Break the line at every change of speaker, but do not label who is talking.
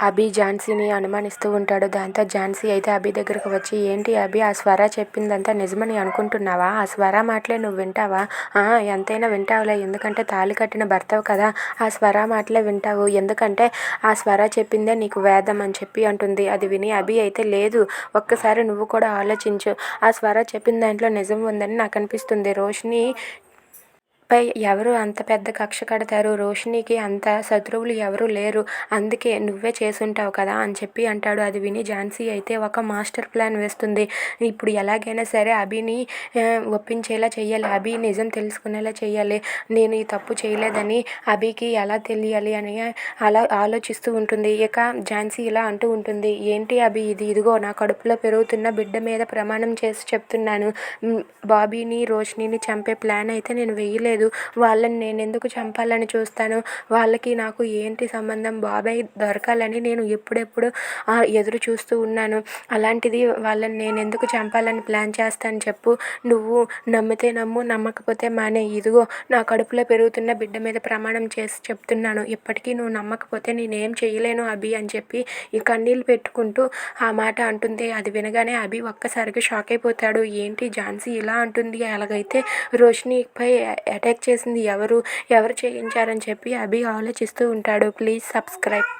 అభి ఝాన్సీని అనుమానిస్తూ ఉంటాడు. దాంతో ఝాన్సీ అయితే అభి దగ్గరకు వచ్చి ఏంటి అభి ఆ స్వర చెప్పిందంతా నిజమని అనుకుంటున్నావా? ఆ స్వర మాటలే నువ్వు వింటావా? ఆ ఎంతైనా వింటావులే ఎందుకంటే తాళి కట్టిన భర్తవు కదా! ఆ స్వర మాటలే వింటావు. ఎందుకంటే ఆ స్వర చెప్పిందే నీకు వేదం అని చెప్పి అంటుంది. అది విని అభి అయితే లేదు ఒక్కసారి నువ్వు కూడా ఆలోచించు. ఆ స్వర చెప్పిన దాంట్లో నిజం ఉందని నాకనిపిస్తుంది. రోషిని పై ఎవరు అంత పెద్ద కక్ష కడతారు? రోషినికి అంత శత్రువులు ఎవరూ లేరు. అందుకే నువ్వే చేసుంటావు కదా అని చెప్పి అంటాడు. అది విని ఝాన్సీ అయితే ఒక మాస్టర్ ప్లాన్ వేస్తుంది. ఇప్పుడు ఎలాగైనా సరే అభిని ఒప్పించేలా చేయాలి అభి నిజం తెలుసుకునేలా చేయాలి నేను ఈ తప్పు చేయలేదని అభికి ఎలా తెలియాలి అని అలా ఆలోచిస్తూ ఉంటుంది. ఇక ఝాన్సీ ఇలా అంటూ ఉంటుంది. ఏంటి అభి ఇది? ఇదిగో నా కడుపులో పెరుగుతున్న బిడ్డ మీద ప్రమాణం చేసి చెప్తున్నాను. బాబీని, రోషినిని చంపే ప్లాన్ అయితే నేను వేయలేదు. వాళ్ళని నేను ఎందుకు చంపాలని చూస్తాను? వాళ్ళకి నాకు ఏంటి సంబంధం? బాబాయ్ దొరకాలని నేను ఎప్పుడెప్పుడు ఎదురు చూస్తూ ఉన్నాను. అలాంటిది వాళ్ళని నేను ఎందుకు చంపాలని ప్లాన్ చేస్తాను చెప్పు? నువ్వు నమ్మితే నమ్ము నమ్మకపోతే మానే ఇదిగో నా కడుపులో పెరుగుతున్న బిడ్డ మీద ప్రమాణం చేసి చెప్తున్నాను. ఇప్పటికీ నువ్వు నమ్మకపోతే నేనేం చేయలేను అభి అని చెప్పి ఈ కన్నీళ్ళు పెట్టుకుంటూ ఆ మాట అంటుంది. అది వినగానే అభి ఒక్కసారిగా షాక్ అయిపోతాడు. ఏంటి ఝాన్సీ ఇలా అంటుంది? అలాగైతే రోషినిపై అటాక్ చేసింది ఎవరు? ఎవరు చేయించారని చెప్పి అభి ఆలోచిస్తూ ఉంటాడు. Please subscribe